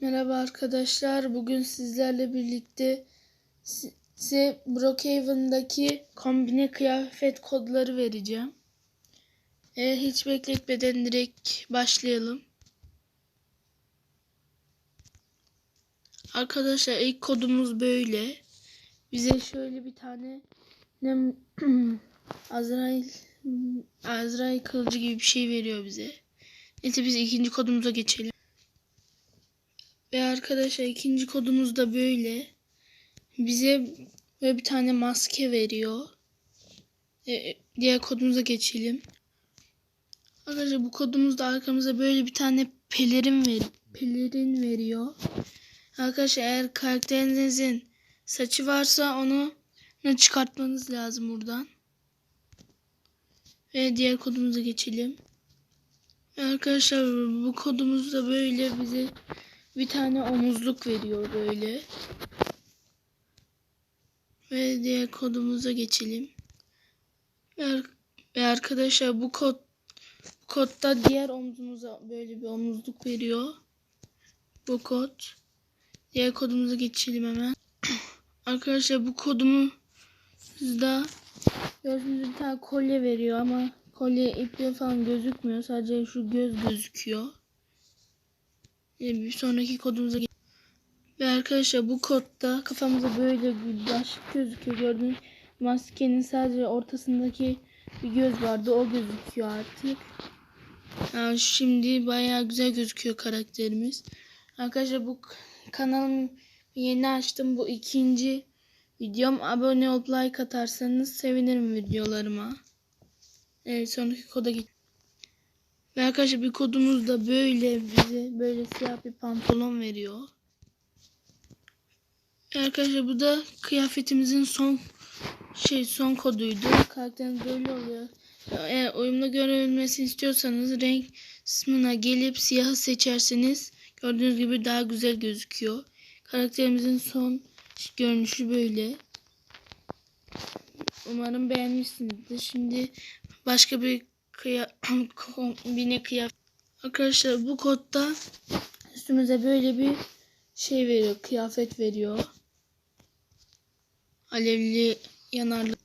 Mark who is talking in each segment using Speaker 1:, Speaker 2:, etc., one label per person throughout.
Speaker 1: Merhaba arkadaşlar. Bugün sizlerle birlikte si- size Brookhaven'daki kombine kıyafet kodları vereceğim. E, hiç bekletmeden direkt başlayalım. Arkadaşlar ilk kodumuz böyle. Bize şöyle bir tane ne Azrail Azrail kılıcı gibi bir şey veriyor bize. Neyse biz ikinci kodumuza geçelim. Ve arkadaşlar ikinci kodumuz da böyle. Bize böyle bir tane maske veriyor. E, diğer kodumuza geçelim. Arkadaşlar bu kodumuzda arkamıza böyle bir tane pelerin ver pelerin veriyor. Arkadaşlar eğer karakterinizin saçı varsa onu, onu çıkartmanız lazım buradan. Ve diğer kodumuza geçelim. Arkadaşlar bu kodumuzda böyle bize bir tane omuzluk veriyor böyle. Ve diğer kodumuza geçelim. Ve, arkadaşlar bu kod bu kodda diğer omzumuza böyle bir omuzluk veriyor. Bu kod. Diğer kodumuza geçelim hemen. arkadaşlar bu kodumuzda gördüğünüz bir tane kolye veriyor ama kolye ipliği falan gözükmüyor. Sadece şu göz gözüküyor. Bir sonraki kodumuza Ve arkadaşlar bu kodda kafamıza böyle başlık gözüküyor. Gördüğünüz maskenin sadece ortasındaki bir göz vardı. O gözüküyor artık. Yani şimdi bayağı güzel gözüküyor karakterimiz. Arkadaşlar bu kanalımı yeni açtım. Bu ikinci videom. Abone olup like atarsanız sevinirim videolarıma. Evet sonraki koda geç. Ve arkadaşlar bir kodumuz da böyle bize böyle siyah bir pantolon veriyor. Ve arkadaşlar bu da kıyafetimizin son şey son koduydu. Karakterimiz böyle oluyor. Eğer oyunla görülmesini istiyorsanız renk kısmına gelip siyahı seçerseniz gördüğünüz gibi daha güzel gözüküyor. Karakterimizin son görünüşü böyle. Umarım beğenmişsinizdir. Şimdi başka bir kıya kombine kıyafet. Arkadaşlar bu kodda üstümüze böyle bir şey veriyor. Kıyafet veriyor. Alevli yanarlı.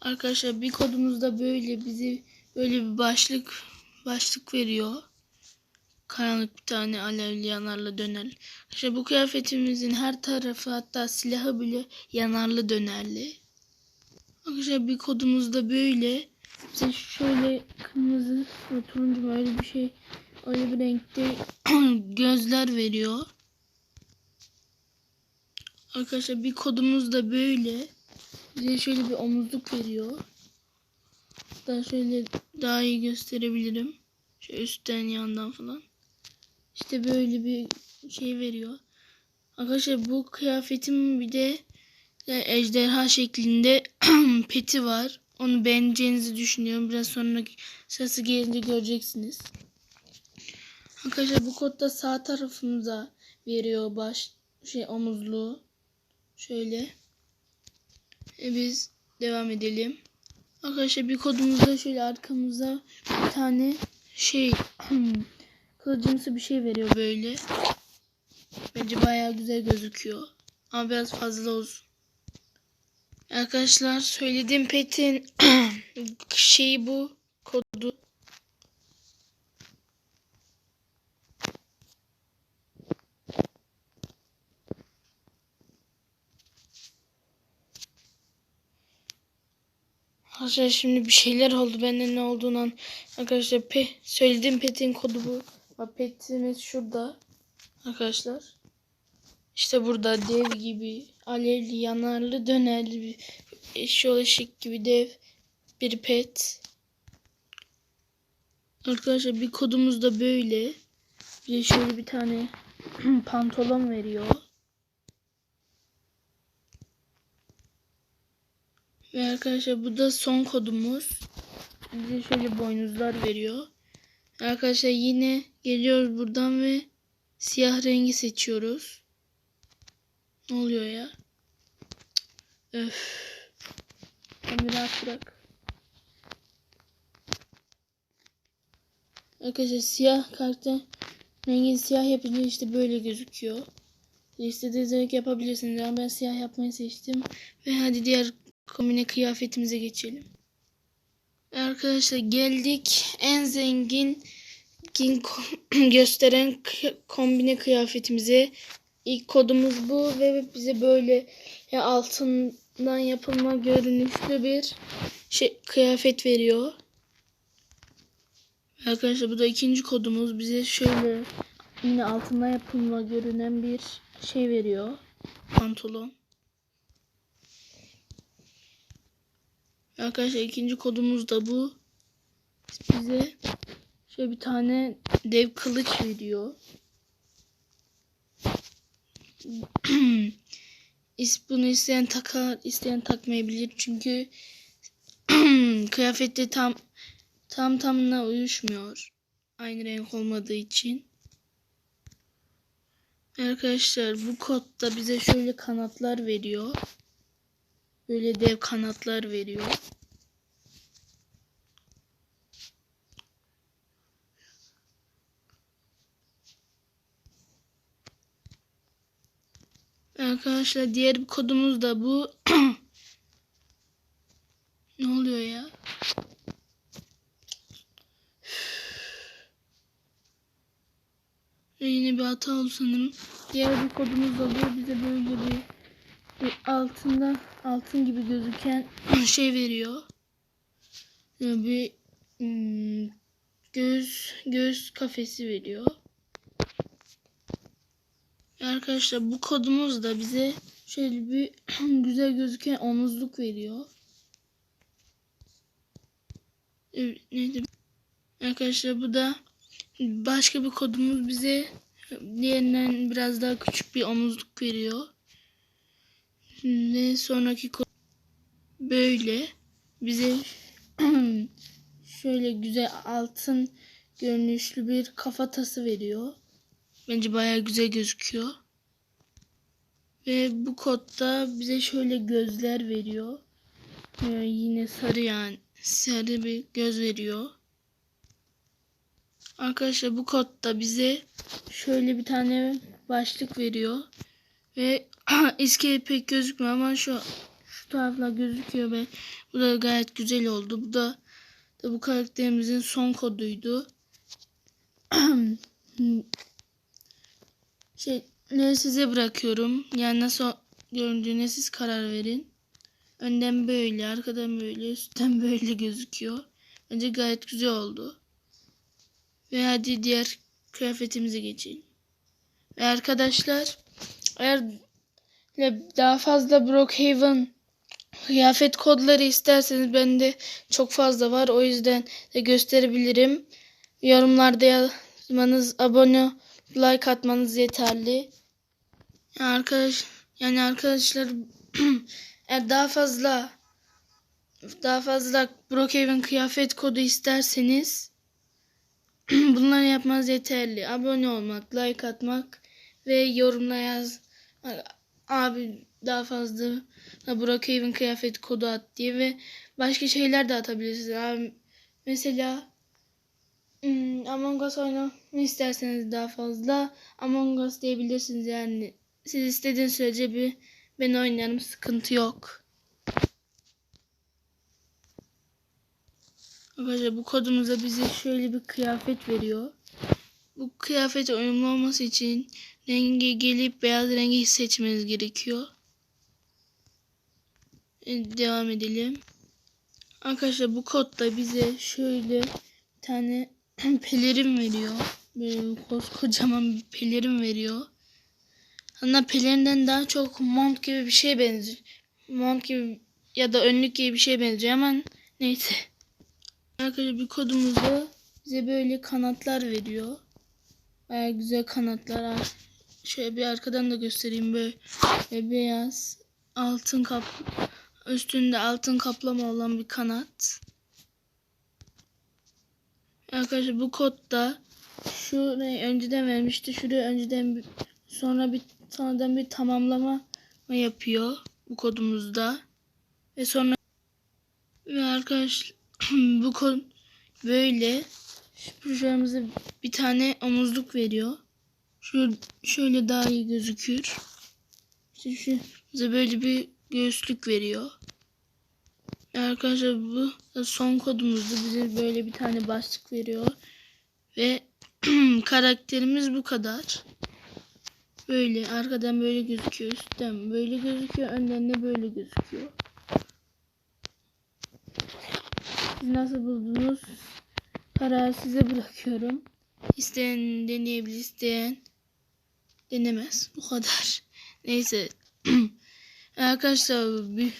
Speaker 1: Arkadaşlar bir kodumuzda böyle bizi böyle bir başlık başlık veriyor. Karanlık bir tane alevli yanarlı döner. İşte bu kıyafetimizin her tarafı hatta silahı bile yanarlı dönerli. Arkadaşlar bir kodumuzda böyle bize şöyle kırmızı ve turuncu mu öyle bir şey öyle bir renkte gözler veriyor. Arkadaşlar bir kodumuz da böyle. Bize şöyle bir omuzluk veriyor. Daha şöyle daha iyi gösterebilirim. Şöyle üstten yandan falan. İşte böyle bir şey veriyor. Arkadaşlar bu kıyafetim bir de ejderha şeklinde peti var. Onu beğeneceğinizi düşünüyorum. Biraz sonra sırası gelince göreceksiniz. Arkadaşlar bu kodda sağ tarafımıza veriyor baş şey omuzluğu. Şöyle. E biz devam edelim. Arkadaşlar bir kodumuzda şöyle arkamıza bir tane şey kılıcımsı bir şey veriyor böyle. Bence bayağı güzel gözüküyor. Ama biraz fazla olsun. Arkadaşlar söylediğim petin şeyi bu kodu. Arkadaşlar şimdi bir şeyler oldu. Bende ne olduğunu an- Arkadaşlar pe söylediğim petin kodu bu. Petimiz şurada. Arkadaşlar. İşte burada dev gibi alevli yanarlı dönerli bir eşyol ışık gibi dev bir pet. Arkadaşlar bir kodumuz da böyle. Bir şöyle bir tane pantolon veriyor. Ve arkadaşlar bu da son kodumuz. Bize şöyle boynuzlar veriyor. Arkadaşlar yine geliyoruz buradan ve siyah rengi seçiyoruz. Ne oluyor ya? Öf. Beni rahat bırak. Arkadaşlar siyah karakter Rengini siyah yapınca işte böyle gözüküyor. İstediğiniz renk yapabilirsiniz ama ben siyah yapmayı seçtim. Ve hadi diğer kombine kıyafetimize geçelim. Arkadaşlar geldik en zengin gösteren kombine kıyafetimize. İlk kodumuz bu ve bize böyle ya altından yapılma görünüşlü bir şey kıyafet veriyor. Arkadaşlar bu da ikinci kodumuz. Bize şöyle yine altından yapılma görünen bir şey veriyor. Pantolon. Arkadaşlar ikinci kodumuz da bu. Bize şöyle bir tane dev kılıç veriyor. Bunu isteyen takar, isteyen takmayabilir. Çünkü kıyafette tam tam tamına uyuşmuyor. Aynı renk olmadığı için. Arkadaşlar bu kodda bize şöyle kanatlar veriyor. Böyle dev kanatlar veriyor. Arkadaşlar diğer bir kodumuz da bu. ne oluyor ya? Ve Yine bir hata oldu sanırım. Diğer bir kodumuz da bu. Bize böyle bir, bir altında altın gibi gözüken şey veriyor. Böyle bir hmm, göz göz kafesi veriyor. Arkadaşlar bu kodumuz da bize şöyle bir güzel gözüken omuzluk veriyor. Neydi? Arkadaşlar bu da başka bir kodumuz bize diğerinden biraz daha küçük bir omuzluk veriyor. Ve sonraki kod böyle bize şöyle güzel altın görünüşlü bir kafatası veriyor. Bence bayağı güzel gözüküyor. Ve bu kodda bize şöyle gözler veriyor. Ee, yine sarı yani sarı bir göz veriyor. Arkadaşlar bu kodda bize şöyle bir tane başlık veriyor. Ve iskele pek gözükmüyor ama şu şu taraflar gözüküyor ve bu da gayet güzel oldu. Bu da, da bu karakterimizin son koduydu. Şey, ne size bırakıyorum. Yani nasıl göründüğüne siz karar verin. Önden böyle, arkadan böyle, üstten böyle gözüküyor. Bence gayet güzel oldu. Ve hadi diğer kıyafetimize geçelim. Ve arkadaşlar eğer daha fazla Brookhaven kıyafet kodları isterseniz bende çok fazla var. O yüzden de gösterebilirim. Yorumlarda yazmanız, abone like atmanız yeterli. Yani arkadaş yani arkadaşlar eğer daha fazla daha fazla Brookhaven kıyafet kodu isterseniz bunları yapmanız yeterli. Abone olmak, like atmak ve yorumla yaz. Abi daha fazla Brookhaven kıyafet kodu at diye ve başka şeyler de atabilirsiniz. Abi mesela Hmm, Among Us oynamak isterseniz daha fazla Among Us diyebilirsiniz yani. Siz istediğiniz sürece bir ben oynarım sıkıntı yok. Arkadaşlar bu kodumuzda bize şöyle bir kıyafet veriyor. Bu kıyafet uyumlu olması için rengi gelip beyaz rengi seçmeniz gerekiyor. Evet, devam edelim. Arkadaşlar bu kodda bize şöyle bir tane pelerin veriyor. Böyle koskocaman bir pelerin veriyor. Hatta pelerinden daha çok mont gibi bir şey benziyor. Mont gibi ya da önlük gibi bir şey benziyor ama neyse. Arkadaşlar bir kodumuzda bize böyle kanatlar veriyor. Baya güzel kanatlar. Şöyle bir arkadan da göstereyim böyle, beyaz altın kap üstünde altın kaplama olan bir kanat. Arkadaşlar bu kodda şurayı önceden vermişti. Şuraya önceden bir, sonra bir sonradan bir tamamlama yapıyor bu kodumuzda. Ve sonra ve arkadaşlar bu kod böyle Şuracığımıza bir tane omuzluk veriyor. Şu şöyle daha iyi gözükür. İşte şu bize böyle bir göğüslük veriyor. Arkadaşlar bu son kodumuzdu. Bize böyle bir tane başlık veriyor. Ve karakterimiz bu kadar. Böyle arkadan böyle gözüküyor. Üstten böyle gözüküyor. Önden de böyle gözüküyor. Siz nasıl buldunuz? Kararı size bırakıyorum. İsteyen deneyebilir, isteyen denemez. Bu kadar. Neyse. Arkadaşlar bir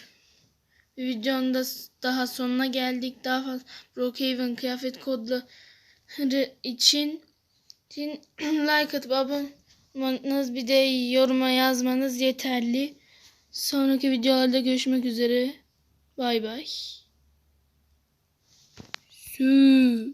Speaker 1: videonun da daha sonuna geldik. Daha fazla Brookhaven kıyafet kodları için, like atıp abone olmanız bir de yoruma yazmanız yeterli. Sonraki videolarda görüşmek üzere. Bay bay. Sü.